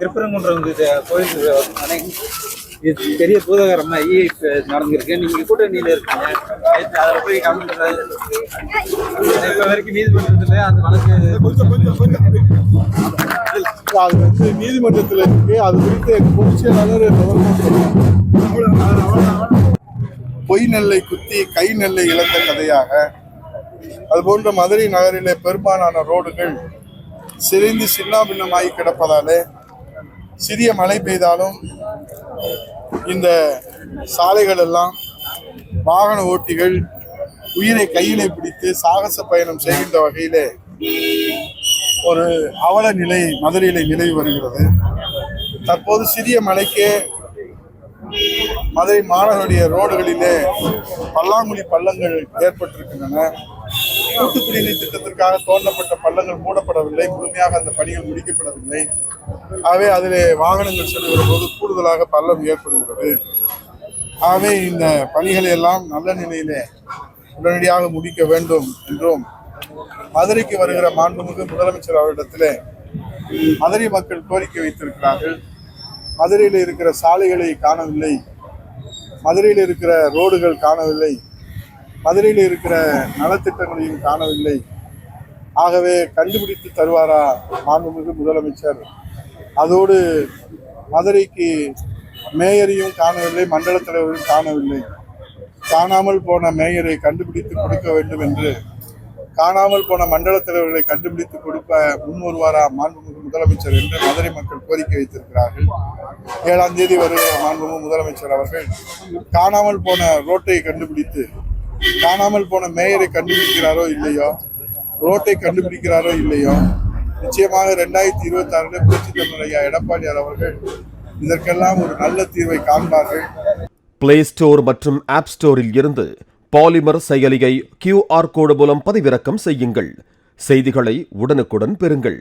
திருப்பரங்குன்றம் கோயில் இது பெரிய பூதகரம் ஆகி இப்ப நடந்திருக்கு. நீங்க கூட்டணியில இருக்கீங்க. அதுல போய் கலந்துறது இப்ப வரைக்கும் நீதிமன்றத்துல அந்த வழக்கு கொஞ்சம் கொஞ்சம் கொஞ்சம். அது வந்து நீதிமன்றத்தில் இருக்கு. அது குறித்து சொல்லுவாங்க. பொய் நெல்லை குத்தி கை நெல்லை இழந்த கதையாக அதுபோன்ற மதுரை நகரிலே பெரும்பாலான ரோடுகள் சிதைந்து சின்னாபின்னமாகி கிடப்பதாலே சிறிய மழை பெய்தாலும் இந்த சாலைகள் எல்லாம் வாகன ஓட்டிகள் உயிரை கையிலே பிடித்து சாகச பயணம் செய்கின்ற வகையிலே ஒரு அவல நிலை மதுரையிலே நிலவி வருகிறது. தற்போது சிறிய மலைக்கே மதுரை மாநகருடைய ரோடுகளிலே பல்லாங்குழி பள்ளங்கள் ஏற்பட்டிருக்கின்றன. கூட்டு குடிநீர் திட்டத்திற்காக தோண்டப்பட்ட பள்ளங்கள் மூடப்படவில்லை. முழுமையாக அந்த பணிகள் முடிக்கப்படவில்லை. ஆகவே அதிலே வாகனங்கள் செல்கிற போது கூடுதலாக பள்ளம் ஏற்படுகிறது. ஆகவே இந்த பணிகளை எல்லாம் நல்ல நிலையிலே உடனடியாக முடிக்க வேண்டும் என்றும் மதுரைக்கு வருகிற மாண்புமிகு முதலமைச்சர் அவரிடத்திலே மதுரை மக்கள் கோரிக்கை வைத்திருக்கிறார்கள். மதுரையில் இருக்கிற சாலைகளை காணவில்லை. மதுரையில் இருக்கிற ரோடுகள் காணவில்லை. மதுரையில் இருக்கிற நலத்திட்டங்களையும் காணவில்லை. ஆகவே கண்டுபிடித்து தருவாரா மாண்புமிகு முதலமைச்சர்? அதோடு மதுரைக்கு மேயரையும் காணவில்லை மண்டல தலைவரையும் காணவில்லை. காணாமல் போன மேயரை கண்டுபிடித்து கொடுக்க வேண்டும் என்று காணாமல் போன மண்டல தலைவர்களை கண்டுபிடித்து கொடுக்க முன்வருவாரா மாண்புமிகு முதலமைச்சர் என்று மதுரை மக்கள் கோரிக்கை வைத்திருக்கிறார்கள். ஏழாம் தேதி வருகிற மாண்புமிகு முதலமைச்சர் அவர்கள் காணாமல் போன ரோட்டை கண்டுபிடித்து காணாமல் போன மேயரை கண்டுபிடிக்கிறாரோ இல்லையோ? ரோட்டை கண்டுபிடிக்கிறாரோ இல்லையோ? நிச்சயமாக ரெண்டாயிரத்தி இருபத்தி ஆறுல புரட்சி எடப்பாடியார் அவர்கள் இதற்கெல்லாம் ஒரு நல்ல தீர்வை காண்பார்கள். பிளே ஸ்டோர் மற்றும் ஆப் ஸ்டோரில் இருந்து பாலிமர் செயலியை கியூஆர் கோடு மூலம் பதிவிறக்கம் செய்யுங்கள். செய்திகளை உடனுக்குடன் பெறுங்கள்.